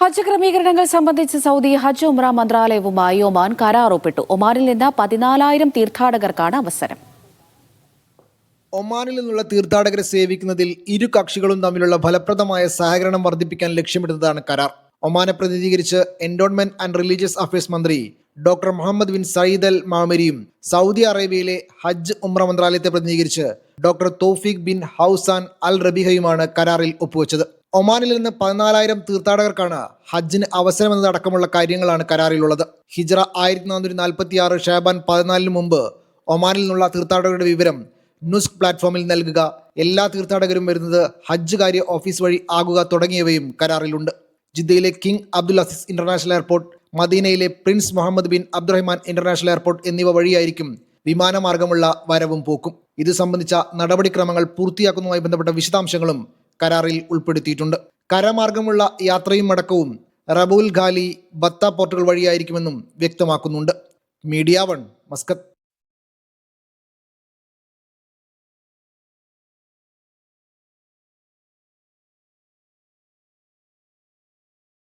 ഹജ്ജ് ക്രമീകരണങ്ങൾ സംബന്ധിച്ച് സൗദി ഹജ്ജ് ഉംറ മന്ത്രാലയവുമായി ഒമാൻ കരാർ ഒപ്പിട്ടു ഒമാനിൽ നിന്ന് പതിനാലായിരം തീർത്ഥാടകർക്കാണ് അവസരം. ഒമാനിൽ നിന്നുള്ള തീർത്ഥാടകരെ സേവിക്കുന്നതിൽ ഇരു കക്ഷികളും തമ്മിലുള്ള ഫലപ്രദമായ സഹകരണം വർദ്ധിപ്പിക്കാൻ ലക്ഷ്യമിടുന്നതാണ് കരാർ. ഒമാനെ പ്രതിനിധീകരിച്ച് എൻഡോൺമെന്റ് ആൻഡ് റിലീജിയസ് അഫയേഴ്സ് മന്ത്രി doctor Muhammad bin Sayyid al മാമരിയും Saudi അറേബ്യയിലെ ഹജ്ജ് ഉംറ മന്ത്രാലയത്തെ പ്രതിനിധീകരിച്ച് ഡോക്ടർ തോഫീഖ് ബിൻ ഹൌസാൻ അൽ റബിഹയുമാണ് കരാറിൽ ഒപ്പുവെച്ചത്. ഒമാനിൽ നിന്ന് പതിനാലായിരം തീർത്ഥാടകർക്കാണ് ഹജ്ജിന് അവസരമെന്നതടക്കമുള്ള കാര്യങ്ങളാണ് കരാറിലുള്ളത്. ഹിജ്റ ആയിരത്തി നാനൂറ്റി നാൽപ്പത്തി ആറ് ഷാബാൻ പതിനാലിന് മുമ്പ് ഒമാനിൽ നിന്നുള്ള തീർത്ഥാടകരുടെ വിവരം ന്യൂസ് പ്ലാറ്റ്ഫോമിൽ നൽകുക. എല്ലാ തീർത്ഥാടകരും വരുന്നത് ഹജ്ജ് കാര്യ ഓഫീസ് വഴി ആകുക തുടങ്ങിയവയും കരാറിലുണ്ട്. ജിദ്ദയിലെ king Abdul Aziz international airport മദീനയിലെ prince Muhammad bin Abdurrahman international airport എന്നിവ വഴിയായിരിക്കും വിമാനമാർഗമുള്ള വരവും പോക്കും. ഇത് സംബന്ധിച്ച നടപടിക്രമങ്ങൾ പൂർത്തിയാക്കുന്നതുമായി ബന്ധപ്പെട്ട വിശദാംശങ്ങളും കരാറിൽ ഉൾപ്പെടുത്തിയിട്ടുണ്ട്. കരമാർഗമുള്ള യാത്രയും അടക്കവും റബൂൽ ഖാലി ബത്ത പോർട്ടൽ വഴിയായിരിക്കുമെന്നും വ്യക്തമാക്കുന്നുണ്ട്. Media one Muscat.